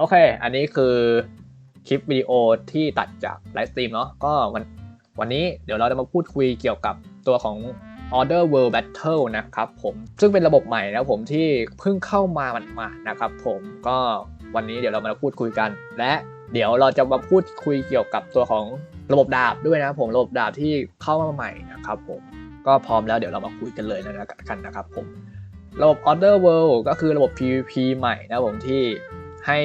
โอเค อันนี้คือคลิปวิดีโอที่ตัดจากไลฟ์สตรีมเนาะ ก็วันวันนี้เดี๋ยวเราจะมาพูดคุยเกี่ยวกับตัวของ Order World Battle นะครับผมซึ่งเป็นระบบใหม่นะผมที่เพิ่งเข้ามาหมานะครับผมก็วันนี้เดี๋ยวเรามาพูดคุยกัน และเดี๋ยวเราจะมาพูดคุยเกี่ยวกับตัวของระบบดาบด้วยนะผมระบบดาบที่เข้ามาใหม่นะครับผมก็พร้อมแล้วเดี๋ยวเรามาคุยกันเลยนะกันนะครับผมระบบ Order World ก็คือระบบ PVP ใหม่นะผมที่ ให้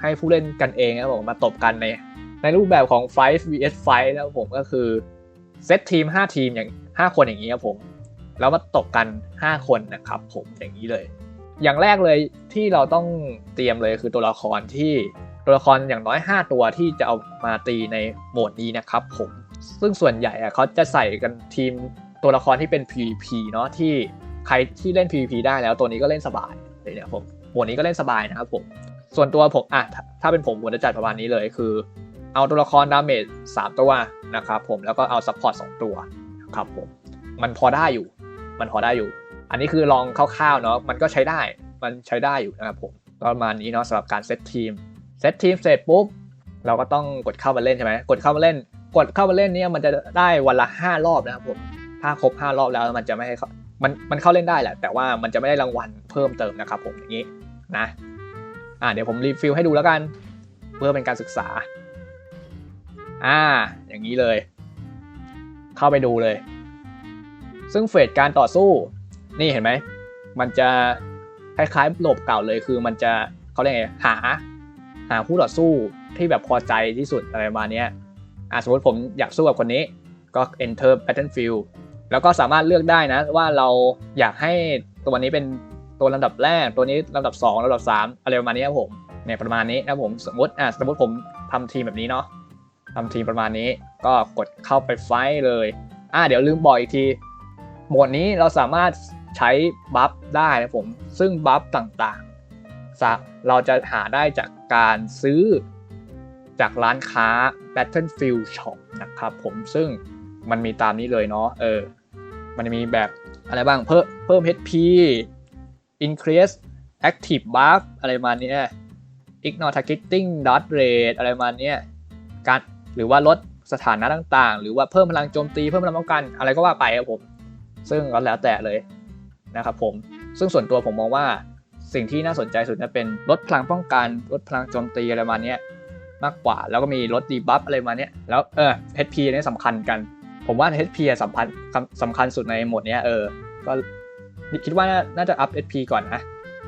ให้ผู้เล่นกันเองนะผมมาตบกันในในรูปแบบของ Fight vs Fight นะผมก็คือเซตทีม 5 ทีมอย่าง 5 คนอย่างนี้ครับผม แล้วมาตบกัน 5 คนนะครับผมอย่างนี้เลย อย่างแรกเลยที่เราต้องเตรียมเลยคือตัวละครที่ตัวละครอย่างน้อย 5 ตัวที่จะเอามาตีในโหมดนี้นะครับผมซึ่งส่วนใหญ่เขาจะใส่กันทีมตัวละครที่เป็น PVP เนาะที่ใครที่เล่น PVP ได้แล้วตัวนี้ก็เล่นสบายเลยเนี่ยผมโหมดนี้ก็เล่นสบายนะครับผม ส่วนตัวผมอะถ้าเป็นผมผมจะจัดประมาณนี้เลยคือ เอาตัวละครดาเมจ3ตัวนะครับผมแล้วก็เอาซัพพอร์ต2ตัวครับผมมันพอได้อยู่ มันพอได้อยู่ อันนี้คือลองคร่าวๆเนาะมันก็ใช้ได้มันใช้ได้อยู่นะครับผมประมาณนี้เนาะสำหรับการเซตทีมเซตทีมเสร็จปุ๊บเราก็ต้องกดเข้ามาเล่นใช่ไหมกดเข้ามาเล่น กดเข้ามาเล่นเนี่ยมันจะได้วันละ 5 รอบนะครับผมถ้าครบ 5 รอบแล้วมันจะไม่ให้มันมันเข้าเล่นได้แหละแต่ว่ามันจะไม่ได้รางวัลเพิ่มเติมนะครับผมอย่างนี้นะ อ่าเดี๋ยวผมรีฟิลให้ดูแล้วกัน เพื่อเป็นการศึกษา อ่า อย่างนี้เลย เข้าไปดูเลย ซึ่งเฟสการต่อสู้ นี่เห็นไหม มันจะคล้ายๆโหลบเก่าเลยคือมันจะเขาเรียกไงหา หาคู่ต่อสู้ที่แบบพอใจที่สุดอะไรประมาณนี้อ่าสมมติผมอยากสู้กับคนนี้ ก็ enter battlefield แล้วก็สามารถเลือกได้นะว่าเราอยากให้ตัวนี้เป็น ตัวลำดับแรก ตัวนี้ลำดับ2ลำดับ3อะไรประมาณนี้ครับผมเนี่ยประมาณนี้นะผมสมมติอะสมมติผมทำทีมแบบนี้เนาะทำทีมประมาณนี้ก็กดเข้าไปไฟท์เลยอะเดี๋ยวลืมบอกอีกทีโหมดนี้เราสามารถใช้บัฟได้นะผมซึ่งบัฟต่างๆ เราจะหาได้จากการซื้อจากร้านค้า Battlefield Shop นะครับผมซึ่งมันมีตามนี้เลยเนาะเออมันมีแบบอะไรบ้างเพิ่มเพิ่ม HP increase active buff อะไรมาเนี้ย ignore targeting dot rate อะไรมาเนี้ยการหรือว่าลดสถานะต่างๆ หรือว่าเพิ่มพลังโจมตีเพิ่มพลังป้องกันอะไรก็ว่าไปครับผมซึ่งก็แล้วแต่เลยนะครับผมซึ่งส่วนตัวผมมองว่าสิ่งที่น่าสนใจสุดจะเป็นลดพลังป้องกันลดพลังโจมตีอะไรมาเนี้ยมากกว่า แล้วก็มีลดดีบัฟอะไรมาเนี้ยแล้วเออ HP นี่สำคัญกัน ผมว่า HP สำคัญสำคัญสุดในโหมดเนี้ยเออก็ คิดว่าน่าจะอัพ HP ก่อนนะ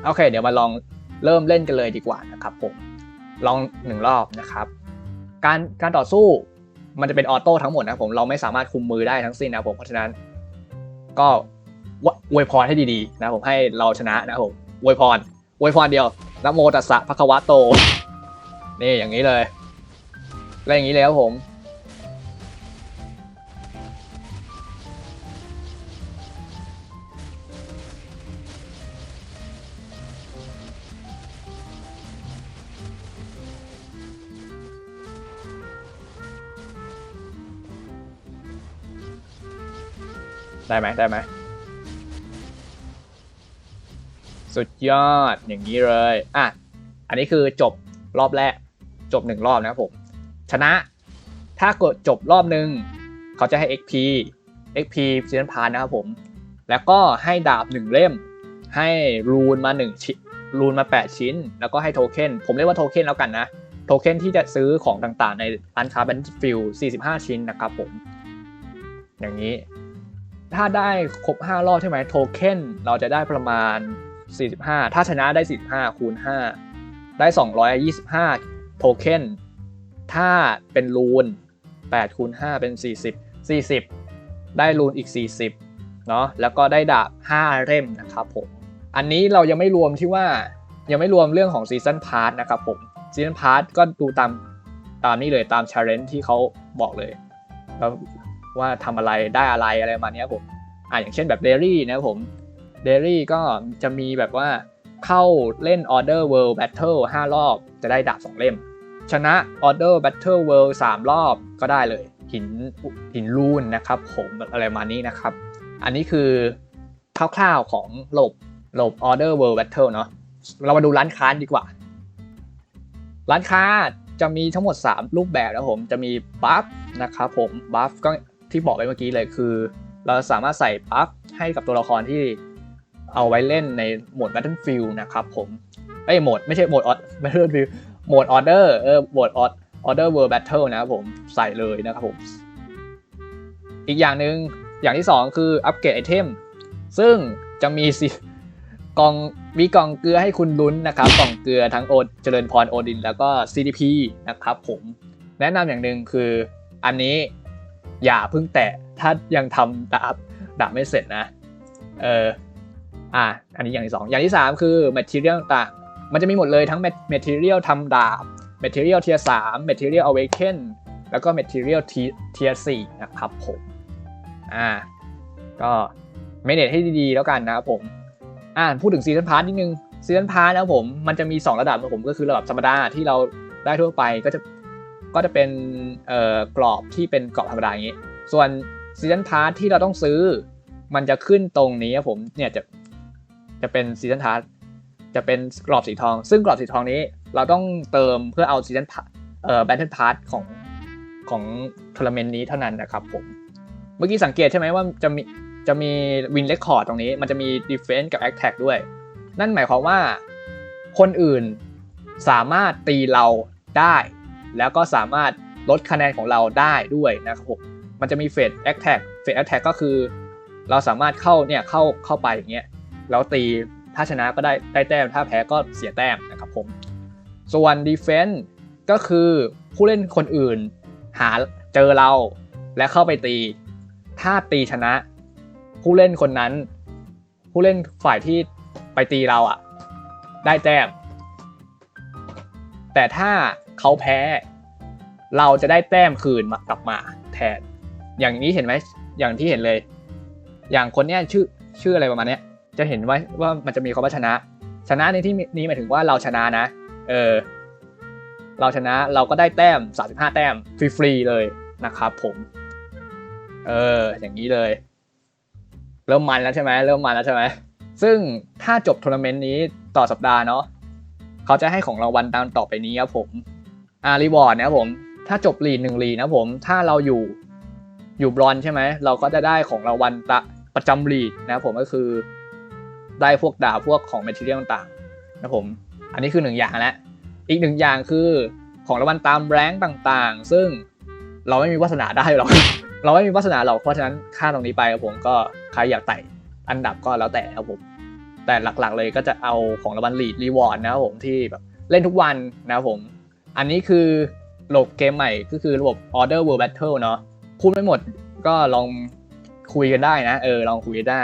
โอเค เดี๋ยวมาลองเริ่มเล่นกันเลยดีกว่านะครับผม ลองหนึ่งรอบนะครับ การการต่อสู้มันจะเป็นออโต้ทั้งหมดนะผม เราไม่สามารถคุมมือได้ทั้งสิ้นนะผม เพราะฉะนั้น ก็อวยพรให้ดีๆ นะผมให้เราชนะนะผมอวยพรอวยพรเดียวนะโมตัสสะภะคะวะโต นี่อย่างนี้เลยเล่นอย่างนี้เลยครับผม ได้ไหมได้ไหมสุดยอดอย่างนี้เลย อะ อันนี้คือจบรอบแรก จบหนึ่งรอบนะครับผม ชนะ ถ้ากดจบรอบหนึ่งเขาจะให้ XP XP ซีซันพาร์นะครับผม แล้วก็ให้ดาบหนึ่งเล่ม ให้รูนมา1ชิ้นรูนมา 8 ชิ้น แล้วก็ให้โทเค็น ผมเรียกว่าโทเค็นแล้วกันนะ โทเค็นที่จะซื้อของต่างๆ ในร้านค้า Battlefield 45 ชิ้นนะครับผม อย่างนี้ ถ้าได้ครบ 5 รอบใช่ไหมโทเค็นเราจะได้ประมาณ 45 ถ้าชนะได้ 45 คูณ 5 ได้ 225 โทเค็นถ้าเป็นรูน8คูณ5เป็น 40 40 ได้รูนอีก 40เนาะแล้วก็ได้ดาบ 5 เล่มนะครับผมอันนี้เรายังไม่รวมที่ว่ายังไม่รวมเรื่องของซีซันพาร์ทนะครับผมซีซันพาร์ทก็ดูตามตามนี้เลยตามชาเลนจ์ที่เขาบอกเลยแล้ ว่าทำอะไรได้อะไรอะไรมาเนี้ยผมอ่าอย่างเช่นแบบเดลี่นะครับผมเดลี่ก็จะมีแบบว่าเข้าเล่น Order World Battle 5 รอบจะได้ดาบ 2 เล่ม ชนะ Order Battle World 3 รอบก็ได้เลย หินหินรูนนะครับผมอะไรมานี้นะครับ อันนี้คือคร่าวๆของระบบระบ Order World Battle เนาะเรามาดูร้านค้าดีกว่า ร้านค้าจะมีทั้งหมด 3 รูปแบบนะผมจะมีบัฟนะครับผมบัฟก็ ที่บอกไปเมื่อกี้เลยคือ เราสามารถใส่บัฟให้กับตัวละครที่เอาไว้เล่นในโหมด Battlefield นะครับผมเอ้โหมดไม่ใช่โหมด Battlefield โหมด Order เออโหมดออด Order World Battle นะครับผมใส่เลยนะครับผม อีกอย่างหนึ่งอย่างที่ 2 คืออัปเกรดไอเทมซึ่งจะมีสิกล่องมีกล่องเกลือให้คุณลุ้นนะครับกล่องเกลือทั้งโอเจริญพรโอดิน แล้วก็ CDP นะครับผมแนะนำอย่างหนึ่งคืออันนี้ อย่าเพิ่งแตะถ้ายังทำดาบดาบไม่เสร็จนะเอออะอันนี้อย่างที่สองอย่างที่สามคือ material ต่างมันจะมีหมดเลยทั้ง material ทำดาบ material tier 3 material awaken แล้วก็ material tier 4นะครับผมอ่าก็เมเนจให้ดีๆแล้วกันนะครับผมอ่าพูดถึงซีซันพาร์ทนิดนึงซีซันพาร์ทนะครับผมมันจะมี 2 ระดับนะผมก็คือระดับธรรมดาที่เราได้ทั่วไปก็จะ ก็จะเป็นกรอบที่เป็นกรอบธรรมดาอย่างนี้ ส่วนซีซันพาร์ทที่เราต้องซื้อ มันจะขึ้นตรงนี้ครับผมเนี่ยจะจะเป็นซีซันพาร์ทจะเป็นกรอบสีทอง ซึ่งกรอบสีทองนี้เราต้องเติมเพื่อเอาซีซันพาร์ทเอ่อแบทเทิลพาร์ทของของทัวร์นาเมนต์นี้เท่านั้นนะครับผม เมื่อกี้สังเกตใช่ไหมว่าจะมีจะมีวินเลคคอร์ดตรงนี้ มันจะมี Defense กับ Attack ด้วย นั่นหมายความว่าคนอื่นสามารถตีเราได้ แล้วก็สามารถลดคะแนนของเราได้ด้วยนะครับผมมันจะมีเฟส Attack เฟส Attack ก็คือ เราสามารถเข้าเนี่ยเข้าเข้าไปอย่างเงี้ยแล้วตีถ้าชนะก็ได้ได้แต้มถ้าแพ้ก็เสียแต้มนะครับผมส่วน Defense ก็คือผู้เล่นคนอื่นหาเจอเราและเข้าไปตี ถ้าตีชนะ ผู้เล่นคนนั้น ผู้เล่นฝ่ายที่ไปตีเราอะ ได้แต้มแต่ถ้า เขาแพ้ เราจะได้แต้มคืนมากลับมาแทน อย่างนี้เห็นไหมอย่างที่เห็นเลย อย่างคนเนี้ยชื่อชื่ออะไรประมาณเนี้ยจะเห็นว่าว่ามันจะมีคำว่าชนะ ชนะในที่นี้หมายถึงว่าเราชนะนะ เออ เราชนะเราก็ได้แต้ม 35 แต้มฟรีๆเลยนะครับผม เออ อย่างนี้เลย เริ่มมันแล้วใช่ไหมเริ่มมันแล้วใช่ไหมซึ่งถ้าจบทัวร์นาเมนต์นี้ต่อสัปดาห์เนาะเขาจะให้ของรางวัลตามต่อไปนี้ครับผม อ่ารีวอร์ดนะครับผม ถ้าจบลีนหนึ่งลีนะผม ถ้าเราอยู่อยู่บรอนใช่ไหม เราก็จะได้ของรางวัลตะประจำลีดนะครับผมก็คือได้พวกดาบพวกของแมทเทียลต่างๆนะผม อันนี้คือหนึ่งอย่างแล้วอีกหนึ่งอย่างคือของรางวัลตามแรงต่างๆ ซึ่งเราไม่มีวาสนาได้หรอก เราไม่มีวาสนาหรอกเพราะฉะนั้นค่าตรงนี้ไปครับผมก็ใครอยากไต่อันดับก็แล้วแต่ครับผม แต่หลักๆเลยก็จะเอาของรางวัลลีดรีวอร์ดนะครับผมที่แบบเล่นทุกวันนะครับผม อันนี้คือระบบเกมใหม่ก็คือระบบ Order World Battle เนาะพูดไม่หมดก็ลองคุยกันได้นะ เออ ลองคุยกันได้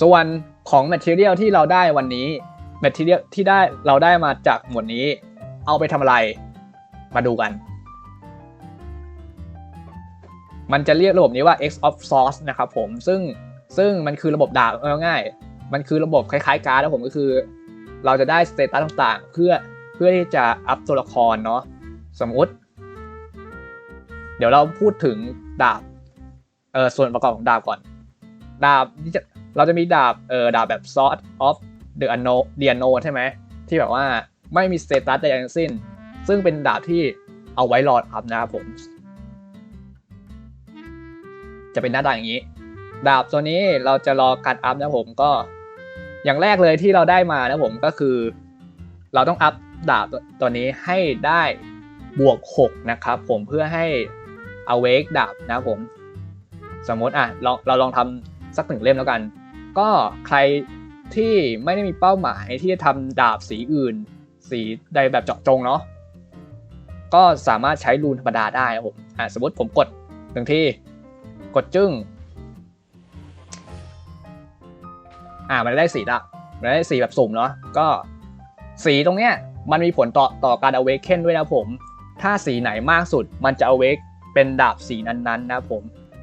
ส่วนของ Material ที่เราได้วันนี้ Material ที่ได้เราได้มาจากหมวดนี้ เอาไปทำอะไร มาดูกัน มันจะเรียกระบบนี้ว่า X of Source นะครับผม ซึ่งซึ่งมันคือระบบดาบเอาง่ายๆมันคือระบบคล้ายๆการ์ดนะผมก็คือ เราจะได้สเตตัสต่างๆ เพื่อ พื่อที่จะอัพตัวละครเนาะสมมติ เดี๋ยวเราพูดถึงดาบเออส่วนประกอบของดาบก่อน ดาบที่จะเราจะมีดาบเออดาบแบบ Sword of the Unknown the Anno ใช่ไหมที่แบบว่าไม่มีสเตตัสใดทั้งสิ้น ซึ่งเป็นดาบที่เอาไว้รอดอัพนะครับผม จะเป็นหน้าตาอย่างนี้ ดาบตัวนี้เราจะรอการอัพนะผมก็ อย่างแรกเลยที่เราได้มานะผมก็คือ เราต้องอัพ ดาบตัวนี้ให้ได้บวก 6 นะครับผมเพื่อให้ awake ดาบนะผม สมมติอะเราเราลองทำสักหนึ่งเล่มแล้วกัน ก็ใครที่ไม่ได้มีเป้าหมายที่จะทำดาบสีอื่น สีใดแบบเจาะจงเนาะก็สามารถใช้รูนธรรมดาได้นะผมอะสมมติผมกดหนึ่งที่กดจึ้งอ่ามันได้สีละมันได้สีแบบสุ่มเนาะก็สีตรงเนี้ย มันมีผลต่อต่อการ awaken ด้วยนะผม ถ้าสีไหนมากสุด มันจะ awake เป็นดาบสีนั้นๆนะผม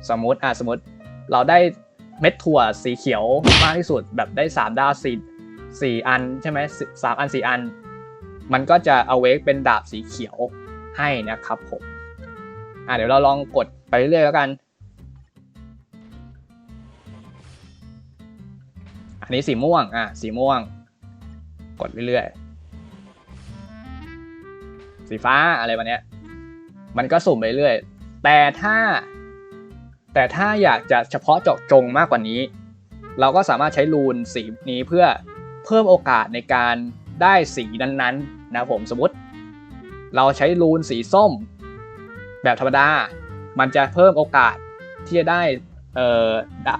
สมมติอะสมมติเราได้เม็ดถั่วสีเขียวมากที่สุดแบบได้3ดาวสีสี่อันใช่ไหมสามอันสี่อัน มันก็จะ awake เป็นดาบสีเขียวให้นะครับผมอะเดี๋ยวเราลองกดไปเรื่อยๆแล้วกัน อันนี้สีม่วงอะสีม่วง กดเรื่อย สีฟ้าอะไรแบบเนี้ยมันก็สุ่มไปเรื่อยแต่ถ้า แต่ถ้าอยากจะเฉพาะเจาะจงมากกว่านี้ เราก็สามารถใช้รูนสีนี้เพื่อเพิ่มโอกาสในการได้สีนั้นๆนะผมสมมติ เราใช้รูนสีส้ม แบบธรรมดา มันจะเพิ่มโอกาสที่จะได้เอ่อดะ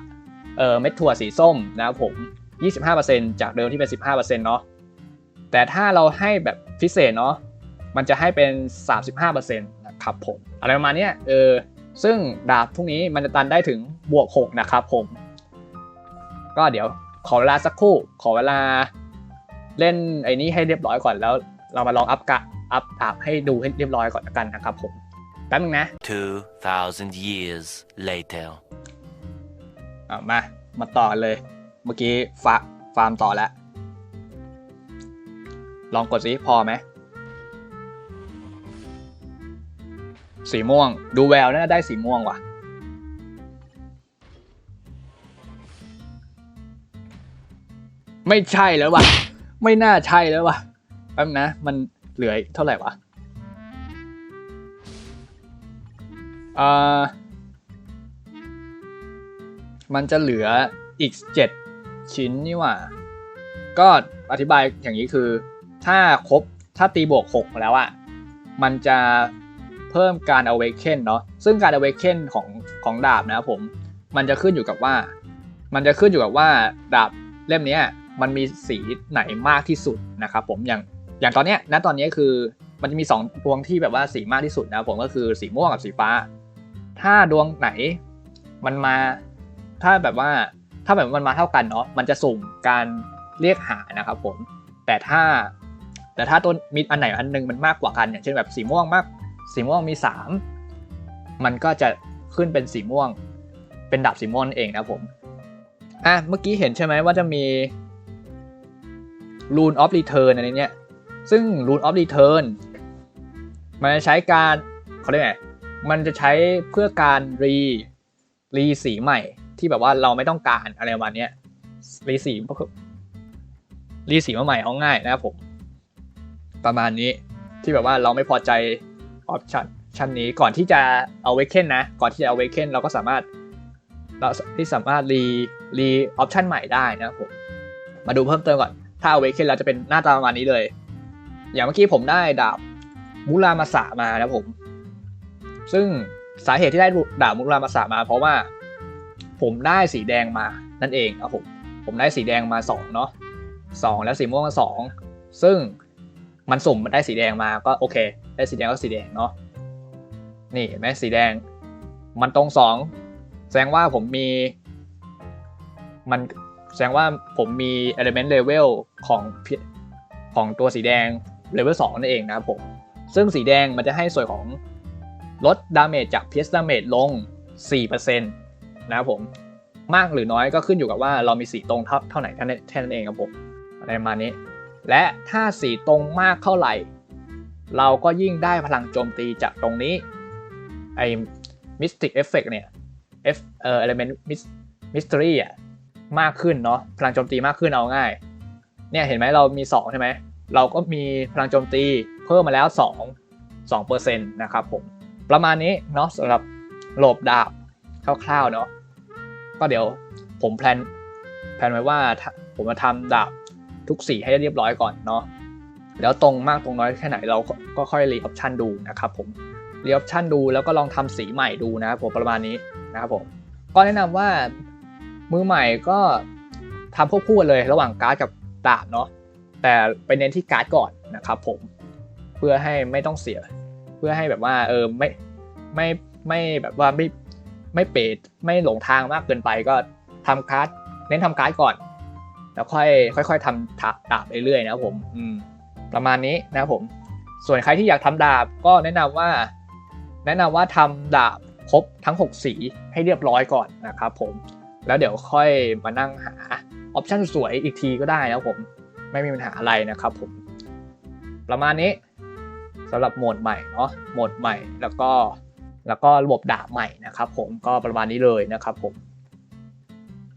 เอ่อเม็ดถั่วสีส้มนะครับผม 25%จากเดิมที่เป็น 15%เนาะแต่ถ้าเราให้แบบพิเศษเนาะ มันจะให้เป็น 35%นะครับผม อะไรประมาณเนี้ยเออซึ่งดาบพวกนี้มันจะตันได้ถึงบวก 6 นะครับผม ก็เดี๋ยวขอเวลาสักครู่ ขอเวลาเล่นไอ้นี้ให้เรียบร้อยก่อนแล้ว เรามาลองอัพกะอัพดาบให้ดูให้เรียบร้อยก่อนละกันนะครับผมแป๊บนึงนะ 2,000 years later. อะมา มาต่อเลย เมื่อกี้ฟาฟาร์มต่อแล้ว ลองกดสิพอไหม สีม่วง ดูแววน่าได้สีม่วงว่ะ ไม่ใช่แล้วว่ะ ไม่น่าใช่แล้วว่ะแป๊บนะ มันเหลือเท่าไหร่วะอ่อมันจะเหลืออีก 7 ชิ้นนี่หว่า ก็อธิบายอย่างนี้คือ ถ้าครบถ้าตีบวก 6 แล้วอะ่ะ มันจะ เพิ่มการ awaken เนาะซึ่งการ awaken ของของดาบนะครับผมมันจะขึ้นอยู่กับว่า มันจะขึ้นอยู่กับว่าดาบเล่มนี้มันมีสีไหนมากที่สุดนะครับผมอย่างอย่างตอนเนี้ยณตอนนี้คือมันจะมี2ดวงที่แบบว่าสีมากที่สุดนะครับผมก็คือสีม่วงกับสีฟ้า ถ้าดวงไหนมันมาถ้าแบบว่าถ้าแบบมันมาเท่ากันเนาะมันจะสุ่มการเรียกหานะครับผมแต่ถ้าแต่ถ้าต้นมีอันไหนอันหนึงมันมากกว่ากันอย่างเช่นแบบสีม่วงมาก สีม่วงมี 3 มันก็จะขึ้นเป็นสีม่วง เป็นดับสีม่วงเองนะผม อะ เมื่อกี้เห็นใช่ไหมว่าจะมี Rune of Return อะไรเนี้ย ซึ่ง Rune of Return มันจะใช้การเขาเรียกไง มันจะใช้เพื่อการรีรีสีใหม่ ที่แบบว่าเราไม่ต้องการอะไรประมาณเนี้ยรีสีรีสีมาใหม่เอาง่ายนะครับผม ประมาณนี้ที่แบบว่าเราไม่พอใจ ออปชันชั้นนี้ก่อนที่จะเอาเวกเคนนะ ก่อนที่จะเอาเวกเคนเราก็สามารถเราที่สามารถรีรีออปชันใหม่ได้นะผม มาดูเพิ่มเติมก่อน ถ้าเอาเวกเคนเราจะเป็นหน้าตาประมาณนี้เลย อย่างเมื่อกี้ผมได้ดาบมูรามาสะมานะผม ซึ่งสาเหตุที่ได้ดาบมุรามาสะมา เพราะว่าผมได้สีแดงมานั่นเองครับผม ผมได้สีแดงมา2เนาะสองแล้วสีม่วงมาสองซึ่งมันสุ่มมันได้สีแดงมาก็โอเค ได้สีแดงก็สีแดงเนาะนี่เห็นไหมสีแดง มันตรงสองแสดงว่าผมมี มันแสดงว่าผมมี element level ของของตัวสีแดง level 2นั่นเองนะครับผม ซึ่งสีแดงมันจะให้ส่วนของลดดาเมจจาก PS damage ลง 4%นะครับผม มากหรือน้อยก็ขึ้นอยู่กับว่าเรามีสีตรงเท่าเท่าไหร่แค่นั้นเองครับผมอะไรประมาณนี้ และถ้าสีตรงมากเท่าไหร่ เราก็ยิ่งได้พลังโจมตีจากตรงนี้ ไอ้ Mystic Effect เนี่ย F เอ่อ Element Mystery อะมากขึ้นเนาะพลังโจมตีมากขึ้นเอาง่าย เนี่ยเห็นไหมเรามี 2 ใช่ไหม เราก็มีพลังโจมตีเพิ่มมาแล้ว 2 2%นะครับผม ประมาณนี้เนาะสำหรับโหลบดาบคร่าวๆเนาะก็เดี๋ยวผมแพลนแพลนไว้ว่าผมจะทำดาบทุกสีให้เรียบร้อยก่อนเนาะ แล้วตรงมากตรงน้อยแค่ไหนเราก็ค่อยรีออปชันดูนะครับผมรีออปชันดูแล้วก็ลองทำสีใหม่ดูนะครับผมประมาณนี้นะครับผมก็แนะนำว่ามือใหม่ก็ทำควบคู่กันเลยระหว่างการ์ดกับดาบเนาะแต่ไปเน้นที่การ์ดก่อนนะครับผมเพื่อให้ไม่ต้องเสีย เพื่อให้แบบว่าเออไม่ไม่ไม่แบบว่าไม่ไม่เปดไม่หลงทางมากเกินไปก็ทำการ์ดเน้นทำการ์ดก่อน แล้วค่อยค่อยๆทำดาบเรื่อยๆนะครับผมอืม ประมาณนี้นะครับผม ส่วนใครที่อยากทำดาบก็แนะนำว่า แนะนำว่าทำดาบครบทั้ง 6 สีให้เรียบร้อยก่อนนะครับผม แล้วเดี๋ยวค่อยมานั่งหาออปชั่นสวยอีกทีก็ได้นะครับผม ไม่มีปัญหาอะไรนะครับผม ประมาณนี้สำหรับโหมดใหม่เนาะโหมดใหม่แล้วก็แล้วก็ระบบดาบใหม่นะครับผมก็ประมาณนี้เลยนะครับผม